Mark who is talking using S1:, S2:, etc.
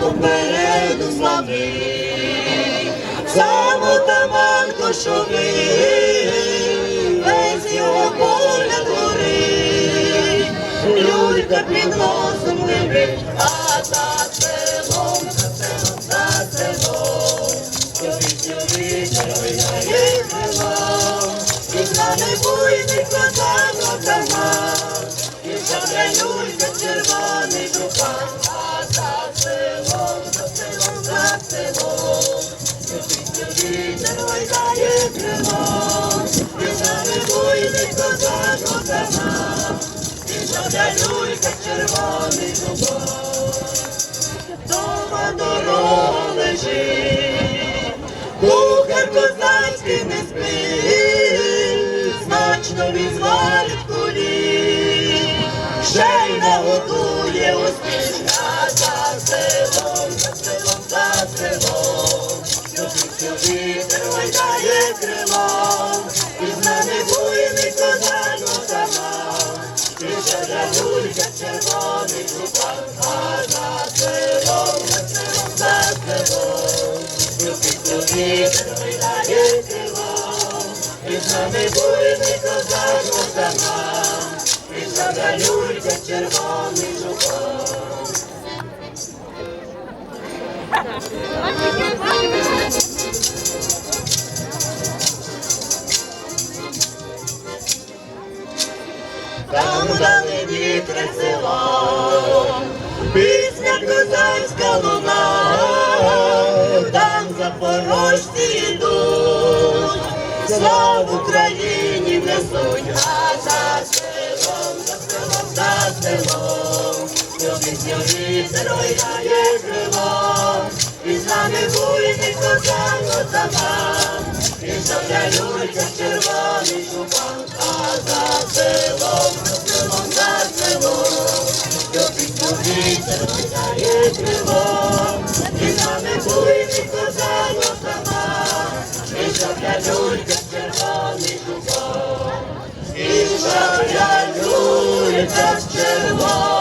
S1: попереду славний, сам отаман кошовий, весь його погляд горить, люлька під носом лежить, а за селом, за селом, за селом, Любить, любить, гуляє крилом, і з нами буйний козак отаман, і шабля люлька люлька червоний щодра червоний купан, а за селом, за селом, за селом, любить, любить, гойдає крилом, і з нами буйний козак отаман, і люлька червоний купан. Там дали вітри села, пісня козацька луна, там запорожці йдуть, славу Україні несуть, а за селом, за селом, за селом, любить вітер гуляє крилом, шабля люлька червоний шупан, а за селом, селом, за селом, любить вітер гуляє крилом, і нами буйний козак отаман, і шабля люлька червоний шупан, шабля люлька червоний